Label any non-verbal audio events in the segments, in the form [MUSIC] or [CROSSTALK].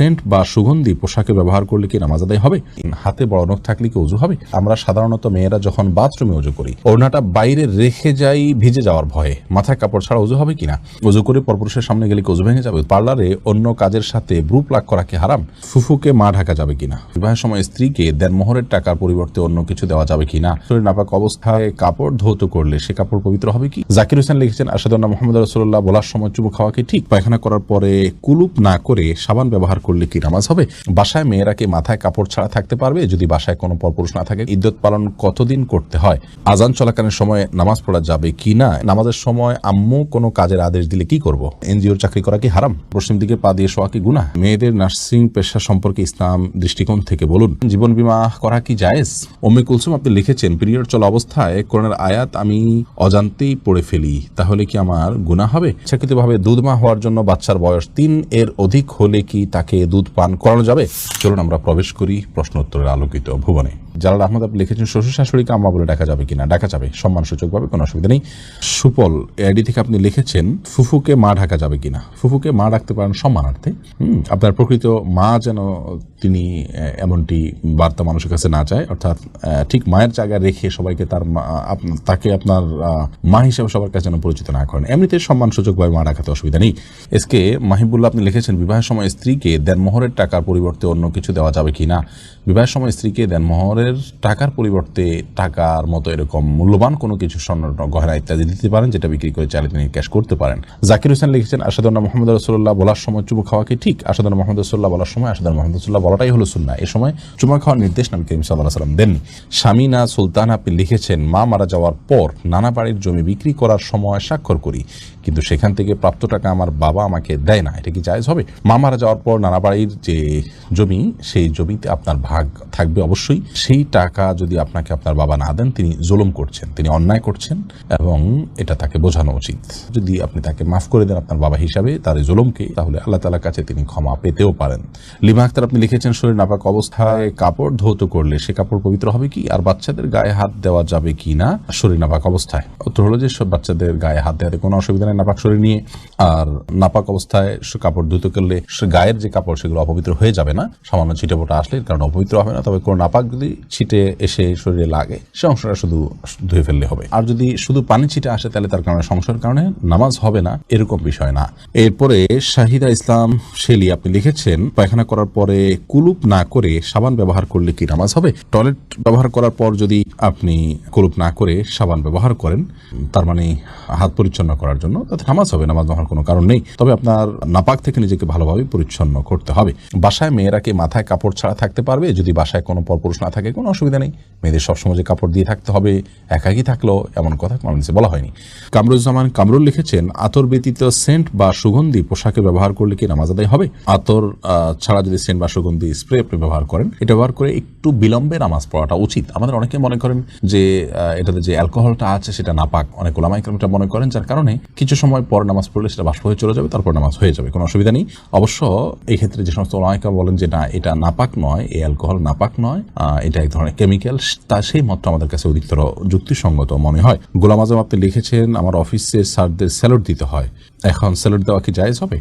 Saint বা সুগন্ধি পোশাকে ব্যবহার করলে কি নামাজ আদায় হবে? হাতে বড় নখ থাকলে কি অজু হবে? আমরা সাধারণত মেয়েরা যখন বাথরুমে অজু করি, ওড়নাটা বাইরে রেখে যাই ভিজে যাওয়ার ভয়ে। মাথায় কাপড় ছাড়া অজু হবে কিনা? অজু করে পরপুরুষের সামনে গেলে কি অজু ভেঙে যাবে? পার্লারে অন্য কাজের সাথে ব্রু প্লাগ করা কি হারাম? ফুফুকে মা ঢাকা যাবে কিনা? বিবাহের সময় স্ত্রীকে দেন মোহরের টাকার পরিবর্তে অন্য কিছু দেওয়া যাবে কিনা? শরীর নাপাক অবস্থায় কাপড় ধৌত করলে সে কাপড় পবিত্র হবে কি? জাকির হোসেন লিখেছেন আসাদুল্লাহ মোহাম্মদ রসুল্লাহ বলার সময় চুমু খাওয়া কি ঠিক? পায়খানা করার পরে কুলুপ না করে সাবান ব্যবহার করলে কি নামাজ হবে? বাসায় মেয়েরা কি মাথায় কাপড় ছাড়া থাকতে পারবে? যদি বাসায় কোনো পরপুরুষ না থাকে ইদ্যত পালন কতদিন করতে হয়? আজান চলাকালীন সময় নামাজ পড়া যাবে কি না? নামাজের সময় আম্মু কোনো কাজের আদেশ দিলে কি করব? এনজিওর চাকরি করা কি হারাম? পশ্চিম দিকে পা দিয়ে শোয়া কি গুণা মেয়েদের নার্সিং পেশা সম্পর্কে ইসলাম দৃষ্টিকোণ থেকে বলুন। জীবন বীমা করা কি জায়েজ? ওমে কুলসুম আপনি লিখেছেন, পিরিয়ড চলা অবস্থায় কোরআনের আয়াত আমি অজান্তেই পড়ে ফেলি। তাহলে কি আমার গুণা হবে? ইচ্ছাকৃতভাবে দুধ মা হওয়ার জন্য বাচ্চার বয়স তিন, এর অধিক হলে কি তাকে দুধ পান করানো যাবে? চলুন আমরা প্রবেশ করি প্রশ্ন উত্তরের আলোকিত ভুবনে। জালাল আহমদ, আপনি লিখেছেন, শ্বশুর শাশুড়িকে আম্মা বলে ডাকা যাবে কিনা? ডাকা যাবে। সম্মানসূচকভাবে কোনো অসুবিধা নেই। সুপল এডি থেকে আপনি লিখেছেন, ফুফুকে মা ঢাকা যাবে কিনা? ফুফুকে মা ডাকতে পারেন সম্মানার্থে। আপনার প্রকৃত মা যেন তিনি এমনটি বার্তা মানুষের কাছে না চায়, অর্থাৎ ঠিক মায়ের জায়গায় রেখে সবাইকে তার তাকে আপনার মা হিসেবে সবার কাছে যেন পরিচিত না করেন। এমনিতে সম্মানসূচকভাবে মা ডাকাতে অসুবিধা নেই। এসকে মাহিবুল্লাহ, আপনি লিখেছেন, বিবাহের সময় স্ত্রীকে দেনমোহরের টাকার পরিবর্তে অন্য কিছু দেওয়া যাবে কি না বিবাহের সময় স্ত্রীকে দেনমোহরের টাকার পরিবর্তে টাকার মতো এরকম মূল্যবান কোনো কিছু স্বর্ণ, গহনা ইত্যাদি দিতে পারেন, যেটা বিক্রি করে চাইলে তিনি ক্যাশ করতে পারেন। জাকির হোসেন লিখেছেন আসাদুল্লাহ মোহাম্মদ রসুল্লাহ বলার সময় চুমু খাওয়া কি ঠিক? আসাদুল্লাহ মোহাম্মদ রসুল্লাহ বলার সময় আসাদুল্লাহ মোহাম্মদ রসুল্লাহ বলাটাই হলো সুন্না এ সময় চুমা খাওয়ার নির্দেশ নবী করিম সাল্লাহ সাল্লাম দেননি। স্বামীনা সুলতান আপনি লিখেছেন, মা মারা যাওয়ার পর নানা বাড়ির জমি বিক্রি করার সময় স্বাক্ষর করি, কিন্তু সেখান থেকে প্রাপ্ত টাকা আমার বাবা আমাকে দেয় না। এটা কি জায়েজ হবে? মা মারা যাওয়ার পর নানা বাড়ির যে জমি, সেই জমিতে আপনার ভাগ থাকবে অবশ্যই। সেই টাকা যদি আপনাকে আপনার বাবা না দেন, তিনি জুলুম করছেন, তিনি অন্যায় করছেন এবং এটা তাকে বোঝানো উচিত। যদি আপনি তাকে মাফ করে দেন আপনার বাবা হিসাবে তার এই জুলুমকে, তাহলে আল্লাহ তালার কাছে তিনি ক্ষমা পেতেও পারেন। লিমা আক্তার, আপনি লিখেছেন শরীর নাপাক অবস্থায় কাপড় ধৌত করলে সে কাপড় পবিত্র হবে কি? আর বাচ্চাদের গায়ে হাত দেওয়া যাবে কি না? শরীর নাপাক অবস্থায়। উত্তর হলো যে সব বাচ্চাদের গায়ে হাত দেওয়াতে কোনো অসুবিধা নেই নাপাক শরীর নিয়ে। আর নাপাক অবস্থায় কাপড় ধুতে করলে গায়ের যে কাপড় সেগুলো অপবিত্র হয়ে যাবে না। সামান্য ছিটে ফোটা আসলে কারণে অপবিত্র হবে না। তবে কোনো নাপাক যদি ছিটে এসে শরীরে লাগে, সে অংশটা শুধু ধুয়ে ফেললে হবে। আর যদি শুধু পানি ছিটে আসে, তাহলে তার কারণে সংসারের কারণে নামাজ হবে না। এরকম বিষয় না। এরপরে শাহিদা ইসলাম শেলি আপনি লিখেছেন, পায়খানা করার পরে কুলুপ না করে সাবান ব্যবহার করলে কি নামাজ হবে? টয়লেট ব্যবহার করার পর যদি আপনি কুলুপ না করে সাবান ব্যবহার করেন, তার মানে হাত পরিচ্ছন্ন করার জন্য, তাতে নামাজ হবে। নামাজ হওয়ার কোনো কারণ নেই। তবে আপনার নাপাক থেকে নিজেকে ভালোভাবে পরিচ্ছন্ন করতে হবে। বাসায় মেয়েরা কি মাথায় কাপড় ছাড়া থাকতে পারবে? যদি বাসায় কোনো পরপুরুষ না থাকে, কোনো অসুবিধা নেই। মেয়েদের সবসময় যে কাপড় দিয়ে থাকতে হবে, একাকি থাকলেও এমন কথা হাদিসে বলা হয়নি। কামরুজ্জামান কামরুল লিখেছেন, আতর ব্যতীত সেন্ট বা সুগন্ধি পোশাকে ব্যবহার করলে কি নামাজ আদায় হবে? আতর ছাড়া যদি সেন্ট বা সুগন্ধি স্প্রে আপনি ব্যবহার করেন, এটা ব্যবহার করে একটু বিলম্বে নামাজ পড়াটা উচিত। আমাদের অনেকে মনে করেন যে এটাতে যে অ্যালকোহলটা আছে, সেটা নাপাক অনেক ওলামাইকরম এটা মনে করেন, যার কারণে কিছু সময় পর নামাজ পড়লে সেটা বাষ্প হয়ে চলে যাবে, তারপর নামাজ হয়ে যাবে, কোনো অসুবিধা নেই। অবশ্য এই ক্ষেত্রে যে সমস্ত অলায়িকা বলেন যে না, এটা নাপাক নয়, এই অ্যালকোহল নাপাক নয় এটা এক ধরনের কেমিক্যাল, তা সেই মতটা আমাদের কাছে অধিকতর যুক্তিসঙ্গত মনে হয়। গোলাম আজম আপনি লিখেছেন, আমার অফিসে স্যারদের স্যালুট দিতে হয়। এখন স্যালুট দেওয়া কি জায়েজ হবে?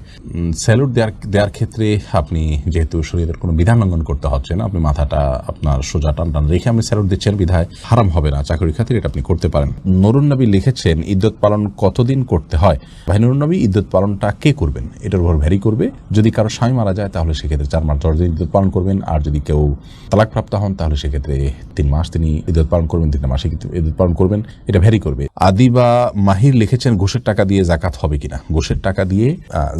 স্যালুট দেওয়ার দেওয়ার ক্ষেত্রে আপনি যেহেতু শরীরের কোনো বিধান লঙ্ঘন করতে হচ্ছে না, আপনি মাথাটা, আপনার সোজা টান টান রেখে আপনি স্যালুট দিচ্ছেন, বিধায় হারাম হবে না চাকরির খাতির এটা আপনি করতে পারেন। নরুন নবী লিখেছেন ইদ্যত পালন কতদিন করতে হয়? ভাই, নুরুন নবী ইদ্যত পালনটা কে করবেন? এটার উপর ভ্যারি করবে। যদি কারও স্বামী মারা যায়, তাহলে সেক্ষেত্রে চার মাস দশ দিন ইদ্যত পালন করবেন, আর যদি কেউ তালাকপ্রাপ্ত হন, তাহলে সেক্ষেত্রে তিন মাস তিনি ইদ্যত পালন করবেন, তিন মাসে ইদ্যত পালন করবেন, এটা ভ্যারি করবে। আদি বা মাহির লিখেছেন, ঘুষের টাকা দিয়ে জাকাত হবে কিনা? ঘুষের টাকা দিয়ে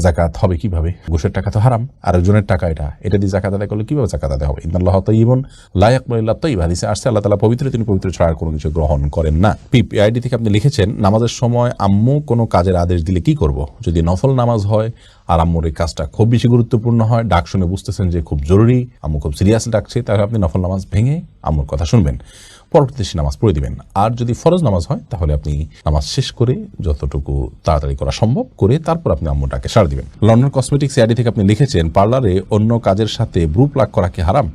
জাকাত হবে কীভাবে? ঘুষের টাকা তো হারাম। আরেকজনের টাকা এটা। এটা দিয়ে জাকাত আদায় করলে কীভাবে জাকাত আদায় হবে? ইন্দাল্লাহ তৈবন লায়াক বলিল্লাহ তৈব হাদিসে আসছে, আল্লাহ তালা পবিত্র, তিনি পবিত্র ছাড়া কোনো কিছু গ্রহণ করেন না। পিপিআইডি থেকে আপনি লিখেছেন, নামাজের সময় আম্মু কোনো কাজের আদেশ দিলে কি করব? যদি নফল নামাজ হয়, আর আম্মুর এই কাজটা খুব বেশি গুরুত্বপূর্ণ হয়, ডাক শুনে বুঝতেছেন যে খুব জরুরি, আম্মু খুব সিরিয়াস ডাকছে, তাহলে আপনি নফল নামাজ ভেঙে আম্মুর কথা শুনবেন। পরবর্তীতে সে নামাজ পড়ে দিবেন। আর যদি ফরজ নামাজ হয়, তাহলে আপনি নামাজ শেষ করে যতটুকু তাড়াতাড়ি করা সম্ভব করে তারপর আপনি আম্মুটাকে সার দিবেন। লন্ডন কসমেটিক্স এআইডি থেকে আপনি লিখেছেন, পার্লারে অন্য কাজের সাথে ব্রু প্লাগ করা কি হারাম?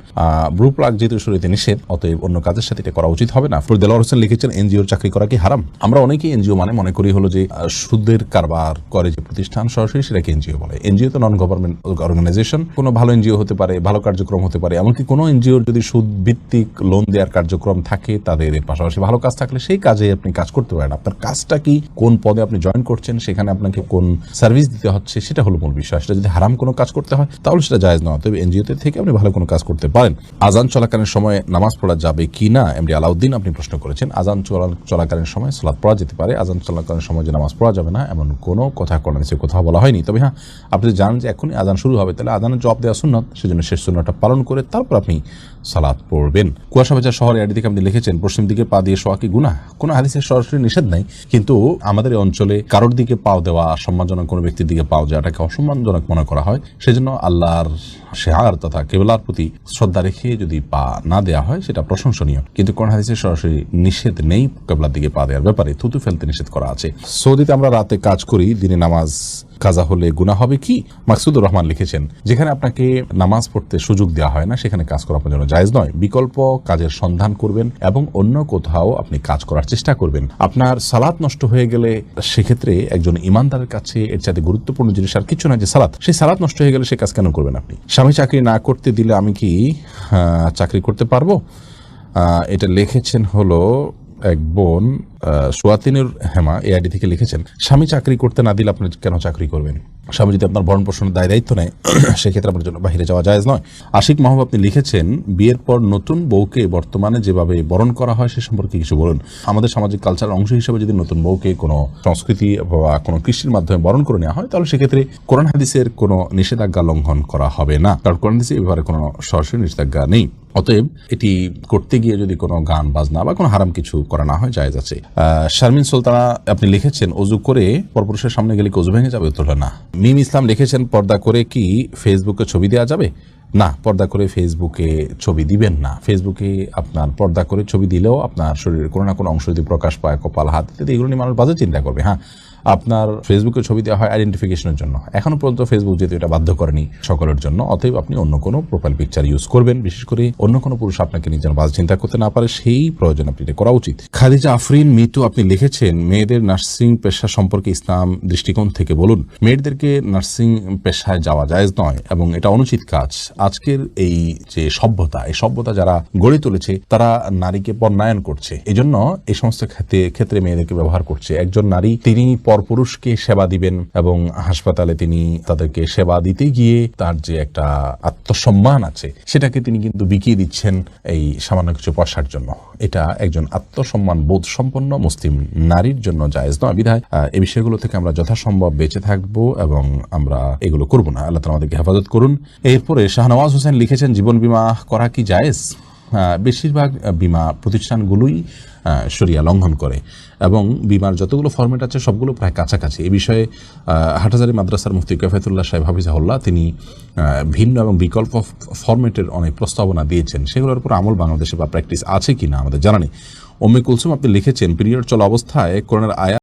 ব্রু প্লাগ যেহেতু শরীরে নিষেধ, অতএব অন্য কাজের সাথে এটা করা উচিত হবে না। ফরিদ হোসেন লিখেছেন, এনজিওর চাকরি করা কি হারাম? আমরা অনেকেই এনজিও মানে মনে করি হলো যে সুদের কারবার করে যে প্রতিষ্ঠান, সরাসরি সেটাকে এনজিও বলে। এনজিও তো নন গভর্নমেন্ট অর্গানাইজেশন কোনো ভালো এনজিও হতে পারে, ভালো কার্যক্রম হতে পারে, এমনকি কোনো এনজিওর যদি সুদ ভিত্তিক লোন দেওয়ার কার্যক্রম থাকে তাদের পাশাপাশি ভালো কাজ থাকলে সেই কাজে আপনি কাজ করতে পারেন। আপনার কাজটা কি, কোন পদে আপনি জয়েন করছেন, সেখানে আপনাকে কোন সার্ভিস দিতে হচ্ছে, সেটা হলো মূল বিষয়। সেটা যদি হারাম কোনো কাজ করতে হয়, তাহলে সেটা জায়েজ নয়। তবে এনজিওতে থেকে আপনি ভালো কোনো কাজ করতে পারেন। আজান চলাকালীন সময় নামাজ পড়া যাবে কি না, এমডি আলাউদ্দিন আপনি প্রশ্ন করেছেন। আজান চলা- চলাকালীন সময় সালাদ পড়া যেতে পারে। আজান চলাকালীন সময় যে নামাজ পড়া যাবে না, এমন কোনো কথা কোরআন হাদিসে কোথাও বলা হয়নি। তবে হ্যাঁ আপনি জানেন যে এখনই আজান শুরু হবে, তাহলে আজানের জবাব দেওয়া সুন্নত। সেজন্য শেষ সুন্নতটা পালন করে তারপর আপনি সালাদ পড়বেন। কুয়াশা বাজার শহরে আপনি লিখেছেন পশ্চিম দিকে পা দিয়ে শোয়া কি গুণা কোনো হাদিসের সরাসরি নিষেধ নাই, কিন্তু আমাদের এই অঞ্চলে কারোর দিকে পাও দেওয়া সম্মানজনক কোনো ব্যক্তির দিকে পাও যাওয়াটাকে অসম্মানজনক মনে করা হয়। সেজন্য আল্লাহর শেহার তথা কেবলার প্রতি শ্রদ্ধা রেখে যদি পা না দেওয়া হয়, সেটা প্রশংসনীয়। কিন্তু কোন হাদিসে সরাসরি নিষেধ নেই, কেবলার দিকে পা দেওয়ার ব্যাপারে থুতু ফেলতে নিষেধ করা আছে। সৌদিতে আমরা রাতে কাজ করি, দিনে নামাজ কাজা হলে গুণা হবে কি? মাকসুদুর রহমান লিখেছেন, যেখানে আপনাকে নামাজ পড়তে সুযোগ দেওয়া হয় না, সেখানে কাজ করা আপনার জন্য জায়েজ নয়। বিকল্প কাজের সন্ধান করবেন এবং অন্য কোথাও আপনি কাজ করার চেষ্টা করবেন। আপনার সালাত নষ্ট হয়ে গেলে সেক্ষেত্রে একজন ইমানদারের কাছে এর চাইতে গুরুত্বপূর্ণ জিনিস আর কিছু না যে সালাত। সেই সালাত নষ্ট হয়ে গেলে সে কাজ কেন করবেন আপনি? স্বামী চাকরি না করতে দিলে আমি কি চাকরি করতে পারব? এটা লিখেছেন হলো এক বোন সোয়াতিনুর হেমা এই আইডি থেকে লিখেছেন, স্বামী চাকরি করতে না দিলে আপনি কেন চাকরি করবেন? স্বামী যদি আপনার ভরণ পোষণের দায় দায়িত্ব নেয়, [CLEARS THROAT] সেক্ষেত্রে আপনার জন্য বাইরে যাওয়া জায়েজ নয়। আশিক মাহবুব, আপনি লিখেছেন, বিয়ের পর নতুন বউকে বর্তমানে যেভাবে বরণ করা হয়, সে সম্পর্কে কিছু বলুন। আমাদের সামাজিক কালচার অংশ হিসেবে যদি নতুন বউকে কোনো সংস্কৃতি বা কোনো কৃষির মাধ্যমে বরণ করে নেওয়া হয়, তাহলে সেক্ষেত্রে কোরআন হাদিসের কোনো নিষেধাজ্ঞা লঙ্ঘন করা হবে না। কারণ কোরআন হাদিসে এ ব্যাপারে কোনো সরাসরি নিষেধাজ্ঞা নেই। অতএব এটি করতে গিয়ে যদি কোনো গান, বাজনা বা কোনো হারাম কিছু করা না হয়, জায়েজ আছে। শারমিন সুলতানা, আপনি লিখেছেন, অজু করে পরপুরুষের সামনে গেলে কি অজু ভেঙে যাবে? উত্তর না। মিম ইসলাম লিখেছেন, পর্দা করে কি ফেসবুকে ছবি দেওয়া যাবে? না, পর্দা করে ফেসবুকে ছবি দিবেন না। ফেসবুকে আপনার পর্দা করে ছবি দিলেও আপনার শরীরের কোনো না কোনো অংশ যদি প্রকাশ পায়, কপাল, হাত ইত্যাদি, এগুলো নিয়ে মানুষ বাজে চিন্তা করবে। হ্যাঁ আপনার ফেসবুকে ছবি দেওয়া হয় আইডেন্টিফিকেশনের জন্য। এখনও পর্যন্ত ফেসবুক যেহেতু এটা বাধ্য করেনি সকলের জন্য, অতএব আপনি অন্য কোনো প্রোফাইল পিকচার ইউজ করবেন। বিশেষ করে অন্য কোনো পুরুষ আপনাকে নিজের বাজ চিন্তা করতে না পারে, সেই প্রয়োজন আপনি করা উচিত। খাদিজা আফরিন, মিতু, আপনি লিখেছেন, মেয়েদের নার্সিং পেশা সম্পর্কে ইসলাম দৃষ্টিকোণ থেকে বলুন, মেয়েদেরকে নার্সিং পেশায় যাওয়া জায়েজ নয় এবং এটা অনুচিত কাজ। আজকের এই যে সভ্যতা, এই সভ্যতা যারা গড়ে তুলেছে, তারা নারীকে পর্যায়ন করছে। এজন্য এই সমস্ত ক্ষেত্রে ক্ষেত্রে মেয়েদেরকে ব্যবহার করছে। একজন নারী, তিনি পরপুরুষকে সেবা দিবেন এবং হাসপাতালে তিনি তাদেরকে সেবা দিতে গিয়ে তার যে একটা আত্মসম্মান আছে, সেটাকে তিনি কিন্তু বিকিয়ে দিচ্ছেন এই সামান্য কিছু পয়সার জন্য। এটা একজন আত্মসম্মান বোধ সম্পন্ন মুসলিম নারীর জন্য জায়েজ নয়। বিধায় এই বিষয়গুলো থেকে আমরা যথাসম্ভব বেঁচে থাকব এবং আমরা এগুলো করব না। আল্লাহ আমাদেরকে হেফাজত করুন। এরপরে শাহনওয়াজ হোসেন লিখেছেন, জীবন বীমা করা কি জায়েজ? বেশিরভাগ বিমা প্রতিষ্ঠানগুলোই শরিয়া লঙ্ঘন করে। এবং বিমার যতগুলো ফরম্যাট আছে, সবগুলো প্রায় কাছাকাছি। এই বিষয়ে হাটহাজারি মাদ্রাসার মুফতি কফেতুল্লাহ সাহেব হাফিজাহুল্লাহ তিনি ভিন্ন এবং বিকল্প ফরম্যাটের অনেক প্রস্তাবনা দিয়েছেন। সেগুলোর উপর আমল বাংলাদেশে বা প্র্যাকটিস আছে কি না আমাদের জানা নেই। ওমে কুলসুম, আপনি লিখেছেন, পিরিয়ড চলা অবস্থায় কোরআনের আয়া